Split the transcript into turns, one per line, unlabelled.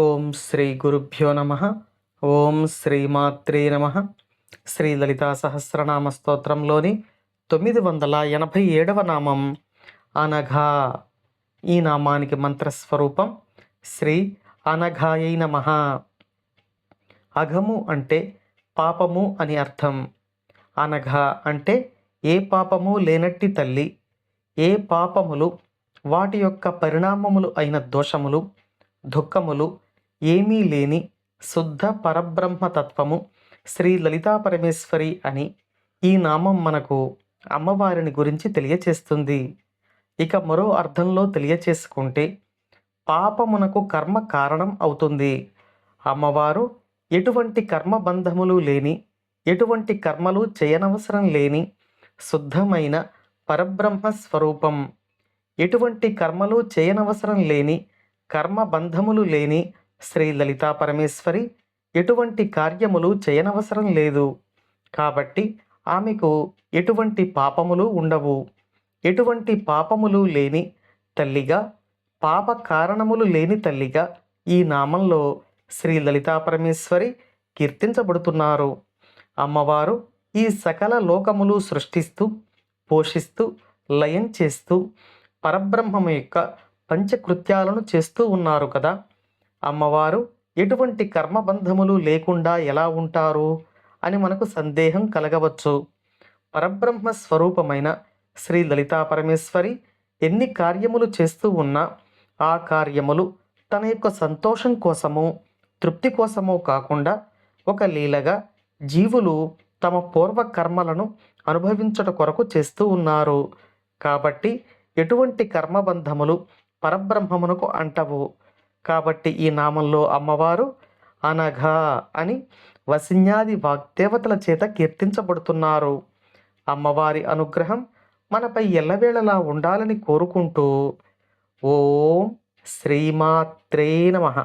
ఓం శ్రీ గురుభ్యో నమ. ఓం శ్రీమాత్రే నమ. శ్రీ లలితా సహస్రనామ స్తోత్రంలోని తొమ్మిది వందల ఎనభై ఏడవ నామం. అనఘా. ఈ నామానికి మంత్రస్వరూపం శ్రీ అనఘాయై నమ. అఘము అంటే పాపము అని అర్థం. అనఘ అంటే ఏ పాపము లేనట్టి తల్లి ఏ పాపములు వాటి యొక్క పరిణామములు అయిన దోషములు దుఃఖములు ఏమీ లేని శుద్ధ పరబ్రహ్మ తత్వము శ్రీ లలితా పరమేశ్వరి అని ఈ నామం మనకు అమ్మవారిని గురించి తెలియచేస్తుంది. ఇక మరో అర్థంలో తెలియచేసుకుంటే పాపమునకు కర్మ కారణం అవుతుంది. అమ్మవారు ఎటువంటి కర్మబంధములు లేని ఎటువంటి కర్మలు చేయనవసరం లేని శుద్ధమైన పరబ్రహ్మ స్వరూపం. ఎటువంటి కర్మలు చేయనవసరం లేని కర్మబంధములు లేని శ్రీ లలితా పరమేశ్వరి ఎటువంటి కార్యములు చేయనవసరం లేదు. కాబట్టి ఆమెకు ఎటువంటి పాపములు ఉండవు. ఎటువంటి పాపములు లేని తల్లిగా పాప కారణములు లేని తల్లిగా ఈ నామంలో శ్రీ లలితా పరమేశ్వరి కీర్తించబడుతున్నారు. అమ్మవారు ఈ సకల లోకములు సృష్టిస్తూ పోషిస్తూ లయం చేస్తూ పరబ్రహ్మము యొక్క పంచకృత్యాలను చేస్తూ ఉన్నారు కదా. అమ్మవారు ఎటువంటి కర్మబంధములు లేకుండా ఎలా ఉంటారు? అని మనకు సందేహం కలగవచ్చు. పరబ్రహ్మ స్వరూపమైన శ్రీ లలితా పరమేశ్వరి ఎన్ని కార్యములు చేస్తూ ఉన్నా ఆ కార్యములు తన యొక్క సంతోషం కోసము తృప్తి కోసమో కాకుండా ఒక లీలగా జీవులు తమ పూర్వ కర్మలను అనుభవించట కొరకు చేస్తూ ఉన్నారు. కాబట్టి ఎటువంటి కర్మబంధములు పరబ్రహ్మమునకు అంటవు. కాబట్టి ఈ నామంలో అమ్మవారు అనఘా అని వసిన్యాది వాగ్దేవతల చేత కీర్తించబడుతున్నారు. అమ్మవారి అనుగ్రహం మనపై ఎల్లవేళలా ఉండాలని కోరుకుంటూ ఓం శ్రీమాత్రే నమః.